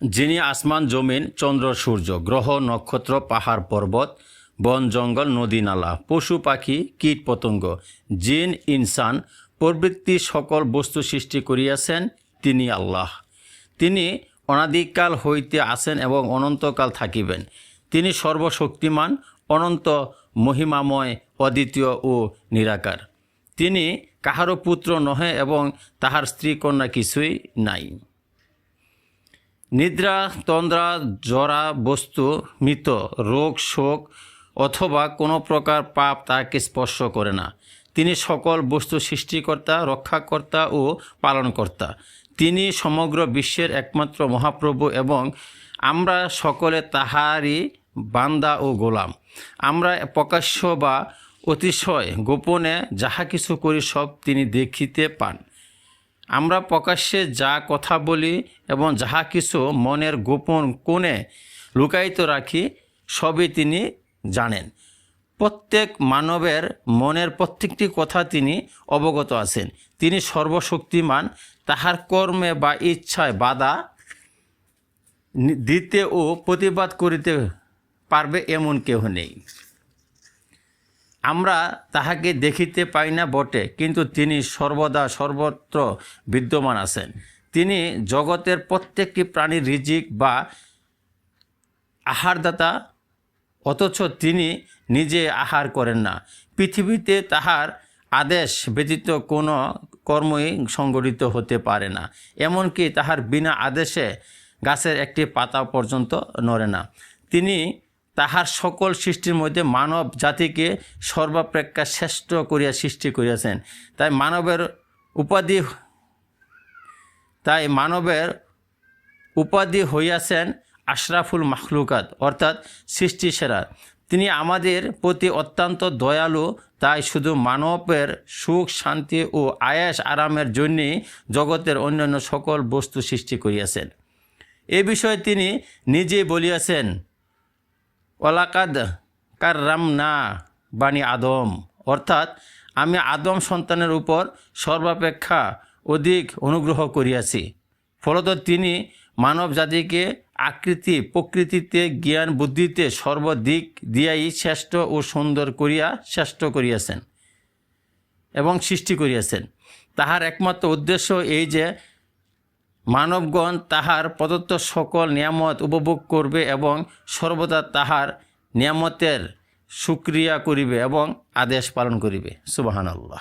যিনি আসমান, জমিন, চন্দ্র, সূর্য, গ্রহ, নক্ষত্র, পাহাড়, পর্বত, বন, জঙ্গল, নদী, নালা, পশু, পাখি, কীট, পতঙ্গ, জিন, ইনসান প্রবৃত্তি সকল বস্তু সৃষ্টি করিয়াছেন তিনি আল্লাহ। তিনি অনাদিকাল হইতে আছেন এবং অনন্তকাল থাকিবেন। তিনি সর্বশক্তিমান, অনন্ত মহিমাময়, অদ্বিতীয় ও নিরাকার। তিনি কাহারও পুত্র নহে এবং তাহার স্ত্রী কন্যা কিছুই নাই। নিদ্রা, তন্দ্রা, জরা বস্তু, মৃত, রোগ, শোক অথবা কোনো প্রকার পাপ তাকে স্পর্শ করে না। তিনি সকল বস্তু সৃষ্টিকর্তা, রক্ষাকর্তা ও পালনকর্তা। তিনি সমগ্র বিশ্বের একমাত্র মহাপ্রভু এবং আমরা সকলে তাহারই বান্দা ও গোলাম। আমরা প্রকাশ্য বা অতিশয় গোপনে যাহা কিছু করি সব তিনি দেখিতে পান। আমরা প্রকাশ্যে যা কথা বলি এবং যাহা কিছু মনের গোপন কোণে লুকায়িত রাখি, সবই তিনি জানেন। প্রত্যেক মানবের মনের প্রত্যেকটি কথা তিনি অবগত আছেন। তিনি সর্বশক্তিমান, তাহার কর্মে বা ইচ্ছায় বাধা দিতে ও প্রতিবাদ করিতে পারবে এমন কেহ নেই। আমরা তাহাকে দেখিতে পাই না বটে, কিন্তু তিনি সর্বদা সর্বত্র বিদ্যমান আছেন। তিনি জগতের প্রত্যেকটি প্রাণীর রিজিক বা আহারদাতা, অথচ তিনি নিজে আহার করেন না। পৃথিবীতে তাহার আদেশ ব্যতীত কোনো কর্মই সংগঠিত হতে পারে না, এমনকি তাহার বিনা আদেশে গাছের একটি পাতা পর্যন্ত নড়ে না। তিনি তাহার সকল সৃষ্টির মধ্যে মানব জাতিকে সর্বাপেক্ষা শ্রেষ্ঠ করিয়া সৃষ্টি করিয়াছেন। তাই মানবের উপাধি তাই মানবের উপাধি হইয়াছেন আশরাফুল মাখলুকাত, অর্থাৎ সৃষ্টি সেরা। তিনি আমাদের প্রতি অত্যন্ত দয়ালু, তাই শুধু মানবের সুখ, শান্তি ও আয়াস আরামের জন্যই জগতের অন্যান্য সকল বস্তু সৃষ্টি করিয়াছেন। এ বিষয়ে তিনি নিজেই বলিয়াছেন ওলাকাদ কাররাম না বাণী আদম। অর্থাৎ আমি আদম সন্তানের উপর সর্বাপেক্ষা অধিক অনুগ্রহ করিয়াছি। ফলত তিনি মানব জাতিকে আকৃতি, প্রকৃতিতে, জ্ঞান, বুদ্ধিতে সর্বদিক দিয়াই শ্রেষ্ঠ ও সুন্দর করিয়া শ্রেষ্ঠ করিয়াছেন এবং সৃষ্টি করিয়াছেন। তাহার একমাত্র উদ্দেশ্য এই যে মানবগণ তাহার প্রদত্ত সকল নিয়ামত উপভোগ করবে এবং সর্বদা তাহার নিয়ামতের সুক্রিয়া করিবে এবং আদেশ পালন করিবে। সুবাহান আল্লাহ